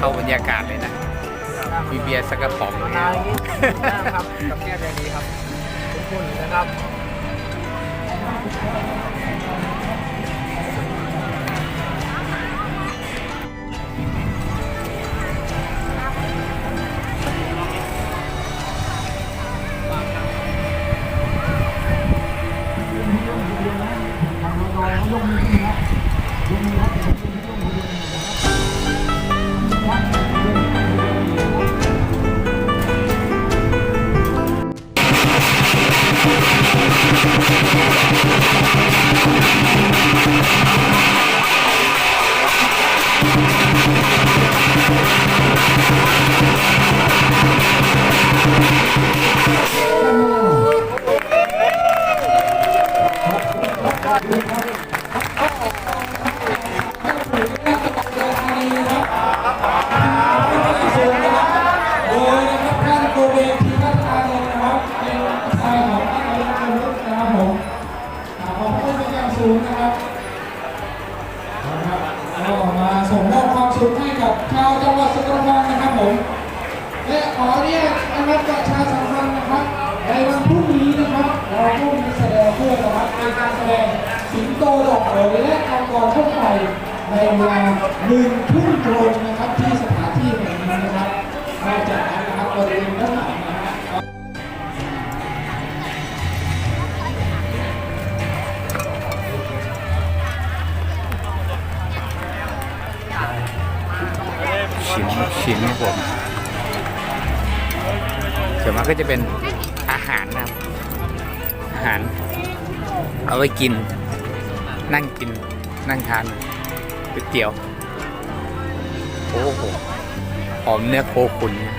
เข้าบรรยากาศเลยนะมีเบียร์สักกระป๋องเลยนายนี้นะครับกับแก้ใจดีครับทุกคนนะครับโดยนะครับท่านโกเบทีพัฒนาเลยนะครับเป็นชายของท่านอายุอายุนะครับผมอ่าขอบคุณเป็นอย่างสูงนะครับนะครับก็มาส่งมอบความสุขให้กับชาวจังหวัดสกลนครนะครับผมและขอเรียกนะครับประชาสัมพั ในวันพรุ่งนี้นะครับ เราก็มีแสดงเพื่อนะครับในการแสดง สิงโตดอกเอ๋ยและกำกรช่วไปในเวลาหนึ่งทุ่มตรงนะครับที่สถานที่แห่งนี้นะครับนอกจากนั้นนะครับบริเวณด้านหลังนะฮะชิ้นชิ้นครับผมส่วนมากก็จะเป็นอาหารนะครับอาหาร เอาไว้กิน นั่งกินนั่งทานก๋วยเตี๋ยว โอ้โหหอมเนื้อโคขุนนะ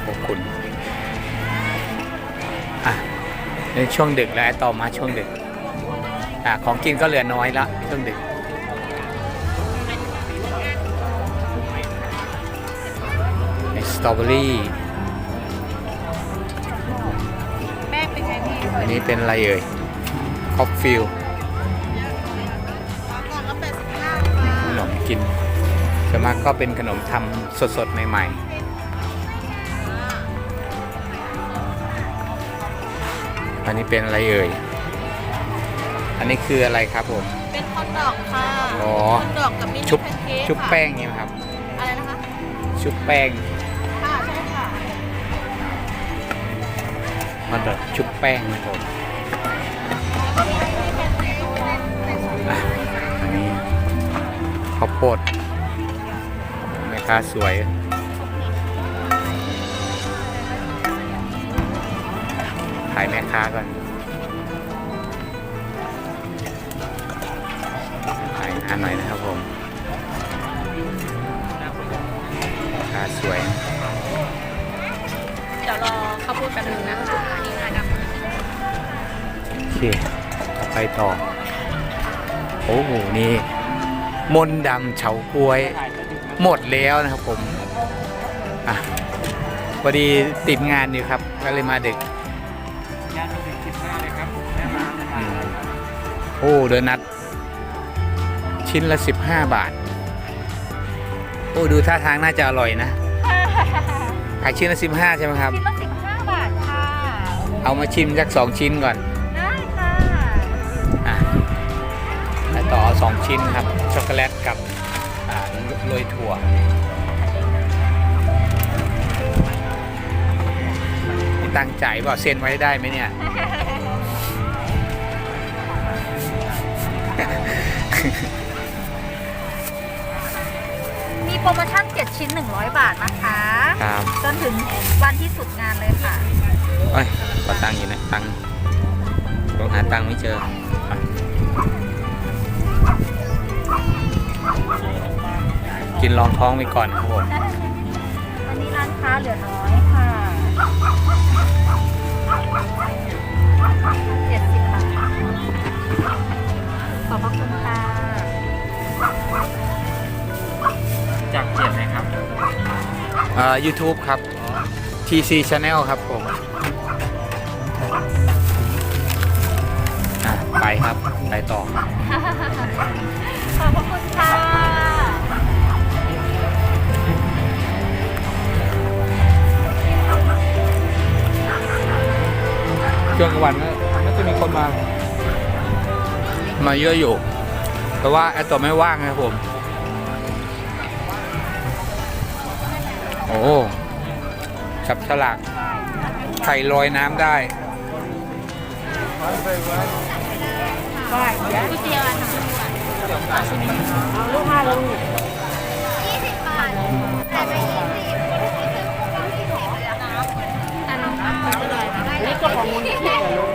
โคขุนอะในช่วงดึกแล้วต่อมาช่วงดึกอะของกินก็เหลือน้อยละช่วงดึกสตรอเบอรี่แป้งเป็นไงพี่อันนี้เป็นอะไรเอ่ย คอฟฟิลกล่องละแปดสิบห้าค่ะขนมกินส่วนมากก็เป็นขนมทำสดๆ ใหม่ๆอันนี้เป็นอะไรเอ่ย อันนี้คืออะไรครับผม เป็นคอนดอกค่ะอ๋อคอนดอกกับมินิชุบแพนเค้กชุบค่ะแป้งนี่นะครับ อะไรนะคะ ชุบแป้ง ค่ะใช่ค่ะมันแบบชุบแป้งนะครับผม อะอันนี้ข้าวโพดแม่ค้าสวยถ่ายแม่ค้าก่อนถ่ายงานหน่อยนะครับผมแม่ค้าสวย เดี๋ยวรอข้าวโพดแป๊บนึงนะคะอันนี้งาดำโอเค ไปต่อ โอ้โห นี่ มนต์ดำเฉาก้วย หมดแล้วนะครับผมอะพอดีติดงานอยู่ครับ ก็เลยมาดึกงานเป็นสิบห้าเลยครับแม่มานะคอืรับมโอ้เดอนัทชิ้นละ 15 บาท โอ้ดูท่าทางน่าจะอร่อยนะขายชิ้นละ 15 ใช่ไหมครับ ชิ้นละสิบห้าบาทค่ะ เอามาชิมสักสองชิ้นก่อน ต่อเอาสองชิ้นครับ ช็อกโกแลตกับอ่าโรยถั่วนี่ตั้งใจเปล่าเซ็นไว้ได้ไหมเนี่ย มีโปรโมชั่น 7 ชิ้น 100 บาทนะคะ ครับ จนถึงวันที่สุดงานเลยค่ะเอ้ยขอตังค์อยู่นะ ตังค์ต้องหาตังค์ไม่เจอ กินรองท้องไปก่อนครับผมวันนี้ร้านค้าเหลือน้อยค่ะเจ็ดสิบบาทขอบพระคุณค่ะจากเกียรติไหนครับเอ่อ YouTube ครับอ๋อ TC Channel ครับผมอะไปครับ ไปต่อ ช่วงกลางวันก็น่าจะมีคนมา มาเยอะอยู่ แต่ว่าไอตัวไม่ว่างนะครับผม โอ้จับฉลากไข่ลอยน้ำได้ก๋วยเตี๋ยวอันนั้นลูกห้าลูกยี่สิบบาทแต่ไปยี่สิบ ของมูลที่เหรอลูก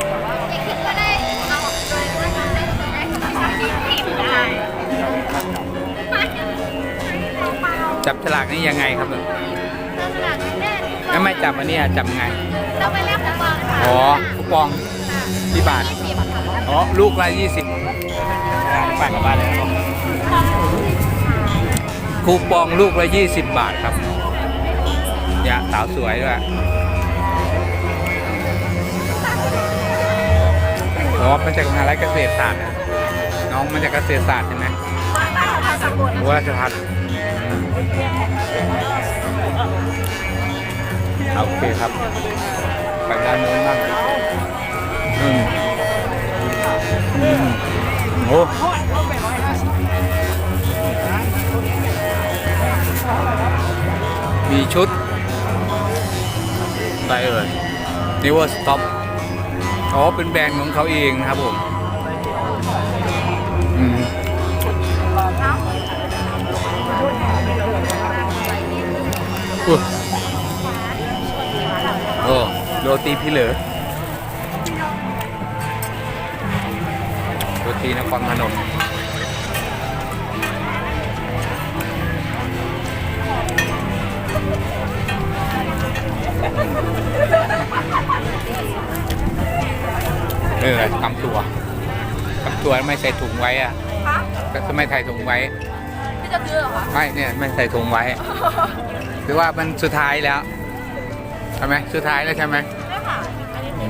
คิดก็ได้เอาโดยว่าทำได้ได้ยี่สิบได้จับฉลากนี่ยังไงครับเนี่ยเสื้อสลัดแน่แล้วไม่จับอันนี้อะจับไงต้องไปแลกคูปองค่ะอ๋อคูปองที่บาทยี่สิบค่ะอ๋อลูกละยี่สิบฝากกลับบ้านเลยคูปองลูกละยี่สิบบาทครับ อย่าสาวสวยด้วย อ๋อมาจากมหาลัยเกษตรศาสตร์นะน้องมาจากเกษตรศาสตร์ใช่ไหมบ้านเราสังกตโอ้ราชพัฒน์โอเคครับไปด้านโน้นบ้างอืมอืมโอ้มีชุดอะไรเอ่ย Never Stop อ๋อ เป็นแบรนด์ของเขาเองนะครับผมอืมอุ๊ยโอ้โรตีพี่เหลือโรตีนครพนม เออกำตัวกำตัวไม่ใส่ถุงไว้อะก็ทำไมใส่ถุงไว้ที่จะซื้อเหรอคะไม่เนี่ยไม่ใส่ถุงไว้คือว่ามันสุดท้ายแล้วใช่ไหมสุดท้ายแล้วใช่ไหมไม่ค่ะอันนี้เป็น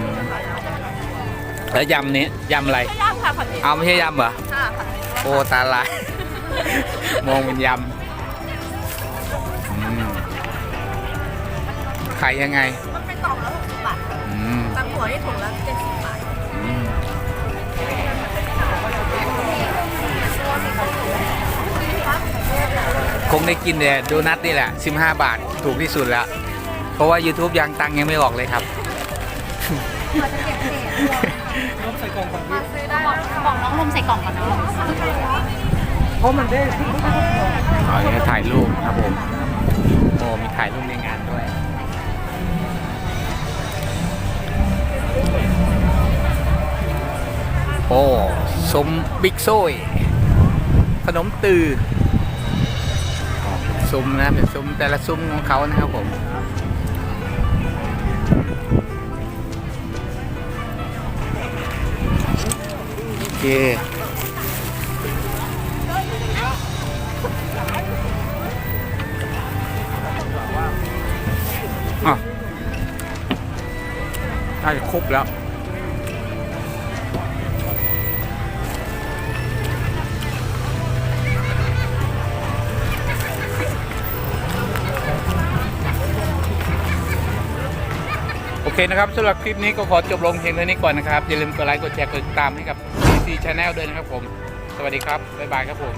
แล้วยำนี้ยำอะไรไม่ย่างค่ะผัดเผ็ดเอาไม่ใช่ยำเหรอค่ะผัดเผ็ดโอ้ตาลายมองเป็นยำอืมขายยังไง มันเป็นกล่องละหกสิบบาทค่ะอืมตังหัวที่ถุงละเจ็ดสิบ คงได้กินแต่โดนัทนี่แหละ 15 บาทถูกที่สุดแล้ว เพราะว่า YouTube ยังตังค์ยังไม่ออกเลยครับมาซื้อได้บอกบอกน้องลมใส่กล่องก่อนนะเพราะมันได้อ๋อนี่ถ่ายรูปครับผมโอ้มีถ่ายรูปในงานด้วยโอ้สมบิ๊กโซ่ยขนมตืออ๋อเป็น ซุ้มนะเป็นซุ้มแต่ละซุ้มของเขานะครับผมโอเคอะน่าจะครบแล้ว เคนะครับสำหรับคลิปนี้ก็ขอจบลงเพียงเท่านี้ก่อนนะครับ อย่าลืมกดไลค์กดแชร์กดติดตามให้กับ CC Channel ด้วยนะครับผม สวัสดีครับ บ๊ายบายครับผม